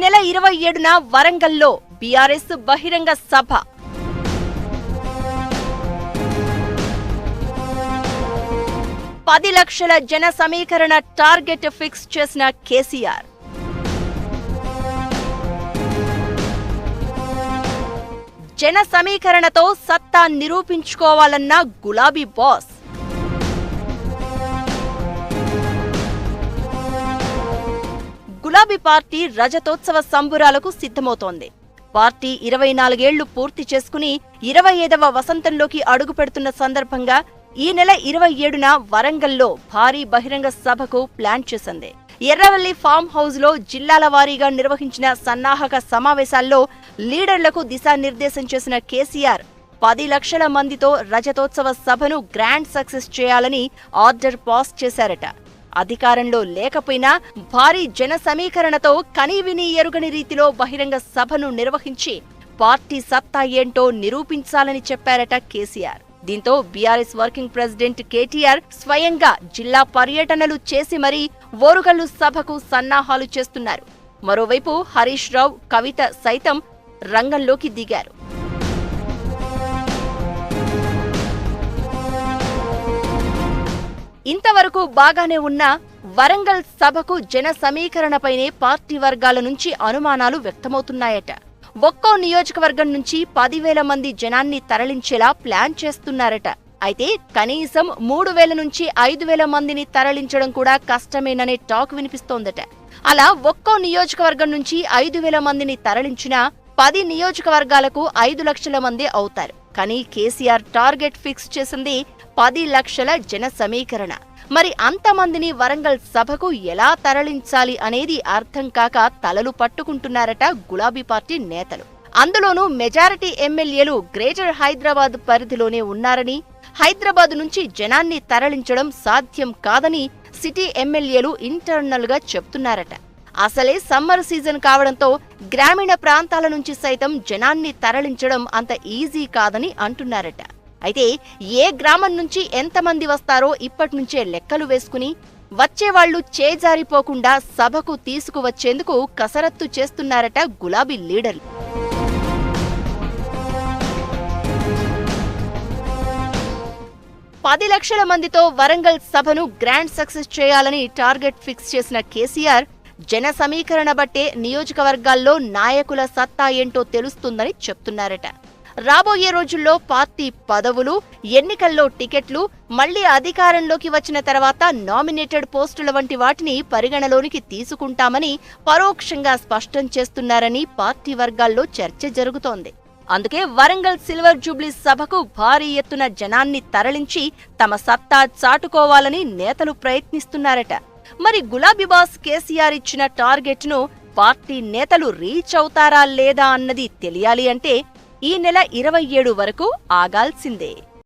నెల ఇరవై ఏడున వరంగల్లో బీఆర్ఎస్ బహిరంగ సభ. పది లక్షల జన సమీకరణ టార్గెట్ ఫిక్స్ చేసిన కేసీఆర్. జన సమీకరణతో సత్తా నిరూపించుకోవాలన్న గులాబీ బాస్. గులాబీ పార్టీ రజతోత్సవ సంబురాలకు సిద్ధమవుతోంది. పార్టీ ఇరవై నాలుగేళ్ళు పూర్తి చేసుకుని ఇరవై ఐదవ వసంతంలోకి అడుగు పెడుతున్న సందర్భంగా ఈ నెల ఇరవై ఏడున వరంగల్లో భారీ బహిరంగ సభకు ప్లాన్ చేసింది. ఎర్రవల్లి ఫామ్ హౌస్లో జిల్లాల వారీగా నిర్వహించిన సన్నాహక సమావేశాల్లో లీడర్లకు దిశానిర్దేశం చేసిన కేసీఆర్ పది లక్షల మందితో రజతోత్సవ సభను గ్రాండ్ సక్సెస్ చేయాలని ఆర్డర్ పాస్ చేశారట. అధికారంలో లేకపోయినా భారీ జన సమీకరణతో కనీవిని ఎరుగని రీతిలో బహిరంగ సభను నిర్వహించి పార్టీ సత్తా ఏంటో నిరూపించాలని చెప్పారట కేసీఆర్. దీంతో బీఆర్ఎస్ వర్కింగ్ ప్రెసిడెంట్ కేటీఆర్ స్వయంగా జిల్లా పర్యటనలు చేసి మరీ ఓరుగల్లు సభకు సన్నాహాలు చేస్తున్నారు. మరోవైపు హరీష్ రావు కవిత సైతం రంగంలోకి దిగారు. ఇంతవరకు బాగానే ఉన్న వరంగల్ సభకు జన సమీకరణపైనే పార్టీ వర్గాల నుంచి అనుమానాలు వ్యక్తమవుతున్నాయట. ఒక్కో నియోజకవర్గం నుంచి పదివేల మంది జనాన్ని తరలించేలా ప్లాన్ చేస్తున్నారట. అయితే కనీసం మూడు వేల నుంచి ఐదు వేల మందిని తరలించడం కూడా కష్టమేననే టాక్ వినిపిస్తోందట. అలా ఒక్కో నియోజకవర్గం నుంచి ఐదు వేల మందిని తరలించినా పది నియోజకవర్గాలకు ఐదు లక్షల మంది అవుతారు. కానీ కేసీఆర్ టార్గెట్ ఫిక్స్ చేసింది పది లక్షల జన సమీకరణ. మరి అంతమందిని వరంగల్ సభకు ఎలా తరలించాలి అనేది అర్థం కాక తలలు పట్టుకుంటున్నారట గులాబీ పార్టీ నేతలు. అందులోనూ మెజారిటీ ఎమ్మెల్యేలు గ్రేటర్ హైదరాబాద్ పరిధిలోనే ఉన్నారని హైదరాబాద్ నుంచి జనాన్ని తరలించడం సాధ్యం కాదని సిటీ ఎమ్మెల్యేలు ఇంటర్నల్గా చెప్తున్నారట. అసలే సమ్మర్ సీజన్ కావడంతో గ్రామీణ ప్రాంతాల నుంచి సైతం జనాన్ని తరలించడం అంత ఈజీ కాదని అంటున్నారట. అయితే ఏ గ్రామం నుంచి ఎంతమంది వస్తారో ఇప్పటి నుంచే లెక్కలు వేసుకుని వచ్చేవాళ్ళు చేజారిపోకుండా సభకు తీసుకువచ్చేందుకు కసరత్తు చేస్తున్నారట గులాబీ లీడర్లు. పది లక్షల మందితో వరంగల్ సభను గ్రాండ్ సక్సెస్ చేయాలని టార్గెట్ ఫిక్స్ చేసిన కేసీఆర్ జన సమీకరణ బట్టే నియోజకవర్గాల్లో నాయకుల సత్తా ఏంటో తెలుస్తుందని చెప్తున్నారట. రాబోయే రోజుల్లో పార్టీ పదవులు ఎన్నికల్లో టికెట్లు మళ్ళీ అధికారంలోకి వచ్చిన తర్వాత నామినేటెడ్ పోస్టుల వంటి వాటిని పరిగణలోనికి తీసుకుంటామని పరోక్షంగా స్పష్టం చేస్తున్నారని పార్టీ వర్గాల్లో చర్చ జరుగుతోంది. అందుకే వరంగల్ సిల్వర్ జూబ్లీ సభకు భారీ ఎత్తున జనాన్ని తరలించి తమ సత్తా చాటుకోవాలని నేతలు ప్రయత్నిస్తున్నారట. మరి గులాబీ బాస్ కేసీఆర్ ఇచ్చిన టార్గెట్ను పార్టీ నేతలు రీచ్ అవుతారా లేదా అన్నది తెలియాలి అంటే ఈ నెల ఇరవై ఏడు వరకు ఆగాల్సిందే.